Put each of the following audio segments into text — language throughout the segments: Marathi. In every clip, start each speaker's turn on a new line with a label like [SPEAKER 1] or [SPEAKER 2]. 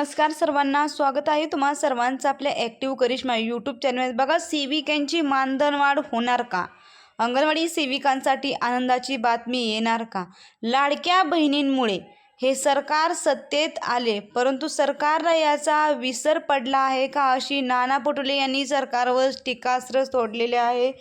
[SPEAKER 1] नमस्कार सर्वांना स्वागत आहे तुम्हा सर्वांचं आपल्या ॲक्टिव्ह करिश्मा यूट्यूब चॅनल बघा सेविकांची मानधनवाढ होणार का? अंगणवाडी सेविकांसाठी आनंदाची बातमी येणार का? लाडक्या बहिणींमुळे हे सरकार सत्तेत आले परंतु सरकारला याचा विसर पडला आहे का अशी नाना पटोले यांनी सरकारवर टीकास्त्र सोडलेले आहे.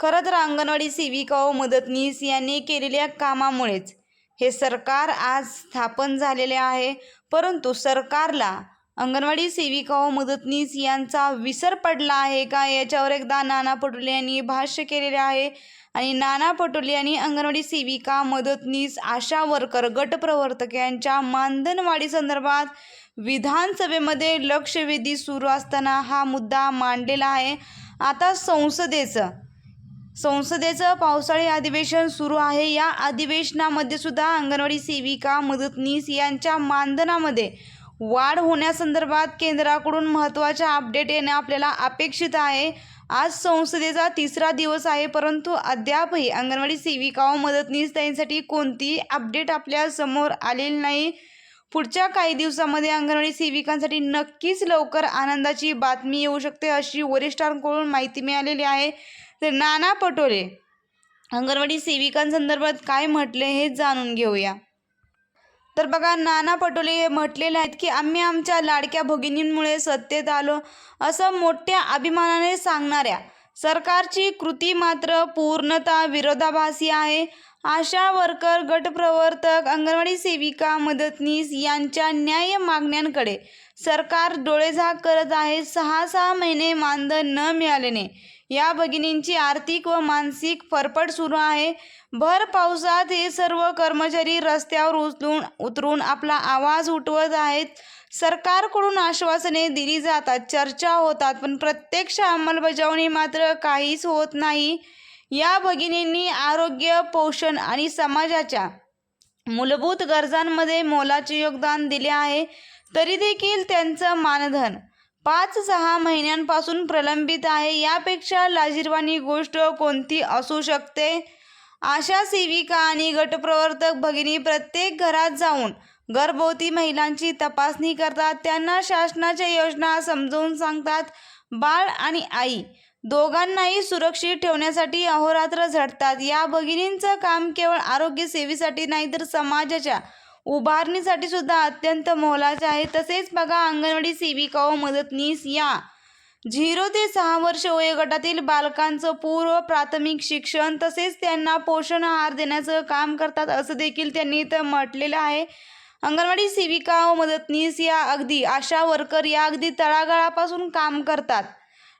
[SPEAKER 1] खरं तर अंगणवाडी सेविका व मदतनीस यांनी केलेल्या कामामुळेच हे सरकार आज स्थापन झालेले आहे. परंतु सरकारला अंगणवाडी सेविका व मदतनीस यांचा विसर पडला आहे का? याच्यावर एकदा नाना पटोले यांनी भाष्य केलेले आहे. आणि नाना पटोले यांनी अंगणवाडी सेविका मदतनीस आशा वर्कर गटप्रवर्तक यांच्या मानधनवाढी संदर्भात विधानसभेमध्ये लक्षवेधी सुरू असताना हा मुद्दा मांडलेला आहे. आता संसदेचं संसदेचं पावसाळी अधिवेशन सुरू आहे. या अधिवेशनामध्ये सुद्धा अंगणवाडी सेविका मदतनीस यांच्या मानधनामध्ये वाढ होण्यासंदर्भात केंद्राकडून महत्त्वाच्या अपडेट येणे आपल्याला अपेक्षित आहे. आज संसदेचा तिसरा दिवस आहे परंतु अद्यापही अंगणवाडी सेविका व मदतनीस त्यांसाठी कोणतीही अपडेट आपल्यासमोर आलेली नाही. पुढच्या काही दिवसामध्ये अंगणवाडी सेविकांसाठी नक्कीच लवकर आनंदाची बातमी येऊ शकते अशी वरिष्ठांकडून माहिती मिळालेली आहे. तर नाना पटोले अंगणवाडी सेविकांसंदर्भात काय म्हटले हे जाणून घेऊया. तर बघा नाना पटोले हे म्हटलेले आहेत की आम्ही आमच्या लाडक्या भगिनींमुळे सत्तेत आलो असं मोठ्या अभिमानाने सांगणाऱ्या सरकारची कृती मात्र पूर्णतः विरोधाभासी आहे. आशा वर्कर गटप्रवर्तक अंगणवाडी सेविका मदतनीस यांच्या न्याय मागण्यांकडे सरकार डोळेझाक करत आहे. सहा सहा महिने मानधन न मिळाल्याने या भगिनींची आर्थिक व मानसिक फरफट सुरू आहे. भर पावसात हे सर्व कर्मचारी रस्त्यावर उचलून उतरून आपला आवाज उठवत आहेत. सरकारकडून आश्वासने दिली जातात. चर्चा होतात पण प्रत्यक्ष अंमलबजावणी मात्र काहीच होत नाही. या भगिनींनी आरोग्य पोषण आणि समाजाच्या मूलभूत गरजांमध्ये मोलाचे योगदान दिले आहे तरी देखील त्यांचं मानधन पाच सहा महिन्यांपासून प्रलंबित आहे. यापेक्षा लाजिरवाणी गोष्ट कोणती असू शकते? आशा सेविका आणि गटप्रवर्तक भगिनी प्रत्येक घरात जाऊन गर्भवती महिलांची तपासणी करतात. त्यांना शासनाच्या योजना समजवून सांगतात. बाळ आणि आई दोघांनाही सुरक्षित ठेवण्यासाठी अहोरात्र झटतात या भगिनींचं काम केवळ आरोग्य सेवेसाठी नाही तर समाजाच्या उभारणीसाठी सुद्धा अत्यंत मोलाचे आहे. तसेच बघा अंगणवाडी सेविका व मदतनीस या झिरो ते सहा वर्ष वयोगटातील बालकांचं पूर्व प्राथमिक शिक्षण तसेच त्यांना पोषण आहार देण्याचं काम करतात असं देखील त्यांनी इथं म्हटलेलं आहे. अंगणवाडी सेविका व मदतनीस या अगदी आशा वर्कर या अगदी तळागाळापासून काम करतात.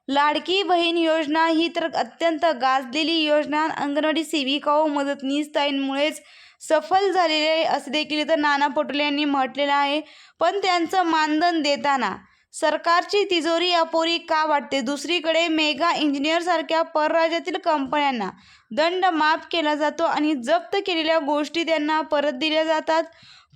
[SPEAKER 1] लाडकी बहीण योजना ही तर अत्यंत गाजलेली योजना. अंगणवाडी सेविका व मदतनीस ताईंमुळेच सफल झालेले आहे असे देखील तर नाना पटोले यांनी म्हटलेलं आहे. पण त्यांचं मानधन देताना सरकारची तिजोरी अपुरी का वाटते? दुसरीकडे मेगा इंजिनियरसारख्या परराज्यातील कंपन्यांना दंड माफ केला जातो आणि जप्त केलेल्या गोष्टी त्यांना परत दिल्या जातात.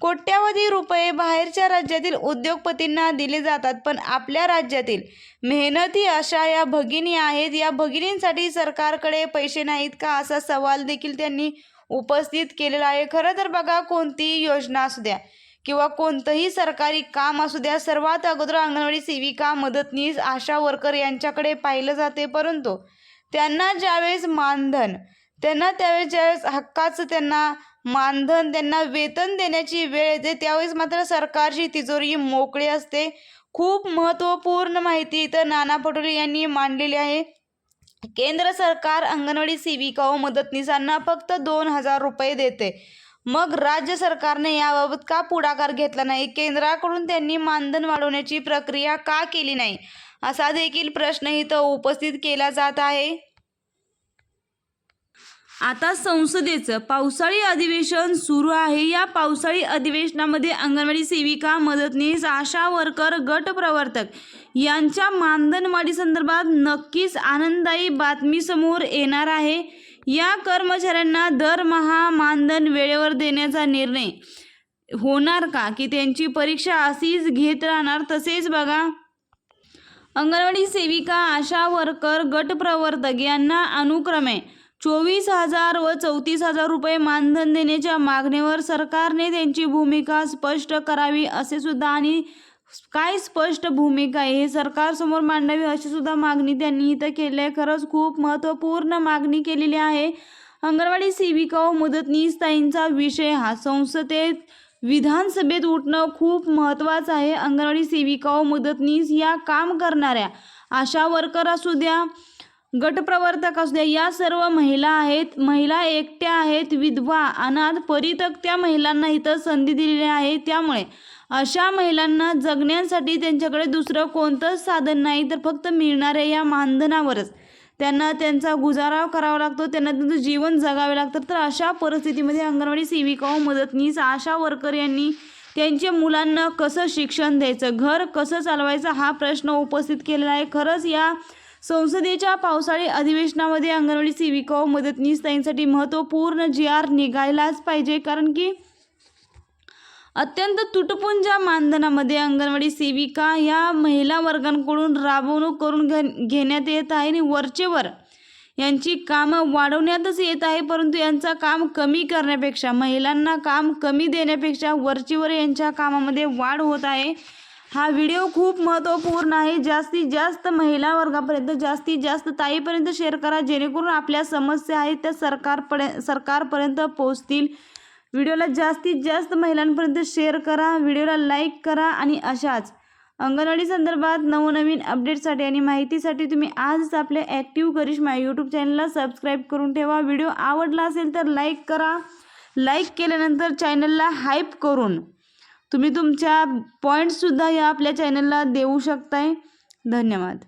[SPEAKER 1] कोट्यावधी रुपये बाहेरच्या राज्यातील उद्योगपतींना दिले जातात पण आपल्या राज्यातील मेहनती अशा या भगिनी आहेत. या भगिनींसाठी सरकारकडे पैसे नाहीत का? असा सवाल देखील त्यांनी उपस्थित केलेला आहे. खरं तर बघा कोणतीही योजना असू द्या किंवा कोणतंही सरकारी काम असू द्या सर्वात अगोदर अंगणवाडी सेविका मदतनीस आशा वर्कर यांच्याकडे पाहिलं जाते. परंतु त्यांना ज्यावेळेस मानधन त्यांना त्यावेळेस ज्यावेळेस हक्काचं त्यांना मानधन त्यांना वेतन देण्याची वेळ येते. त्यावेळेस मात्र सरकारची तिजोरी मोकळी असते. खूप महत्त्वपूर्ण माहिती इथं नाना पटोले यांनी मांडलेली आहे. केंद्र सरकार अंगणवाडी सेविका व मदतनीसांना फक्त दोन हजार रुपये देते. मग राज्य सरकारने याबाबत का पुढाकार घेतला नाही? केंद्राकडून त्यांनी मानधन वाढवण्याची प्रक्रिया का केली नाही? असा देखील प्रश्न इथं उपस्थित केला जात आहे. आता संसदेचं पावसाळी अधिवेशन सुरू आहे. या पावसाळी अधिवेशनामध्ये अंगणवाडी सेविका मदतनीस आशा वर्कर गट प्रवर्तक यांच्या मानधनवाढी संदर्भात नक्कीच आनंददायी बातमी समोर येणार आहे. या कर्मचाऱ्यांना दरमहा मानधन वेळेवर देण्याचा निर्णय. होणार का? की त्यांची परीक्षा अशीच घेत राहणार? तसेच बघा. अंगणवाडी सेविका आशा वर्कर गट प्रवर्तक यांना अनुक्रमे चोवीस हजार व चौतीस हजार रुपये मानधन देण्याच्या मागणीवर सरकारने त्यांची भूमिका स्पष्ट करावी असे सुद्धा आणि काय स्पष्ट भूमिका आहे हे सरकारसमोर मांडावी अशी सुद्धा मागणी त्यांनी इथं केली आहे. खरंच खूप महत्त्वपूर्ण मागणी केलेली आहे. अंगणवाडी सेविका व मदतनीस ताईंचा विषय हा. संसदेत विधानसभेत उठणं खूप महत्त्वाचं आहे. अंगणवाडी सेविका व मदतनीस या काम करणाऱ्या आशा वर्कर असू द्या गटप्रवर्तक असू द्या या सर्व महिला आहेत महिला एकट्या आहेत विधवा अनाथ परितक्त्या महिलांना इथं संधी दिलेली आहे. त्यामुळे अशा महिलांना जगण्यासाठी त्यांच्याकडे दुसरं कोणतंच साधन नाही तर फक्त मिळणाऱ्या या मानधनावरच. त्यांना त्यांचा गुजारा करावा लागतो त्यांना त्यांचं जीवन जगावे लागतं. तर अशा परिस्थितीमध्ये अंगणवाडी सेविका व मदतनीस आशा वर्कर यांनी त्यांच्या मुलांना कसं शिक्षण द्यायचं घर कसं चालवायचं हा प्रश्न उपस्थित केलेला आहे. खरंच या संसदेच्या पावसाळी अधिवेशनामध्ये अंगणवाडी सेविका व मदतनीस ताईंसाठी महत्त्वपूर्ण जी आर निघायलाच पाहिजे कारण की अत्यंत तुटपुंजा मानधनामध्ये अंगणवाडी सेविका या महिला वर्गांकडून राबवणूक करून घे घेण्यात येत आहे आणि वरचेवर यांची कामं वाढवण्यातच येत आहे परंतु यांचं काम कमी करण्यापेक्षा महिलांना काम कमी देण्यापेक्षा वरचेवर यांच्या कामामध्ये वाढ होत आहे. हा व्हिडिओ खूप महत्त्वपूर्ण आहे. जास्तीत जास्त महिला वर्गापर्यंत जास्तीत जास्त ताईपर्यंत शेअर करा. जेणेकरून आपल्या समस्या आहेत त्या सरकारपर्य सरकारपर्यंत पोहोचतील. व्हिडिओला जास्तीत जास्त महिलांपर्यंत शेअर करा. व्हिडिओला लाईक करा आणि अशाच अंगणवाडी संदर्भात नवनवीन अपडेटसाठी आणि माहितीसाठी तुम्ही आजच आपल्या ॲक्टिव्ह करिश्मा यूट्यूब चॅनलला सबस्क्राईब करून ठेवा. व्हिडिओ आवडला असेल तर लाईक करा. लाईक केल्यानंतर चॅनलला हाईप करून. तुम्ही तुमच्या पॉईंट्ससुद्धा या आपल्या चॅनलला देऊ शकताय. धन्यवाद.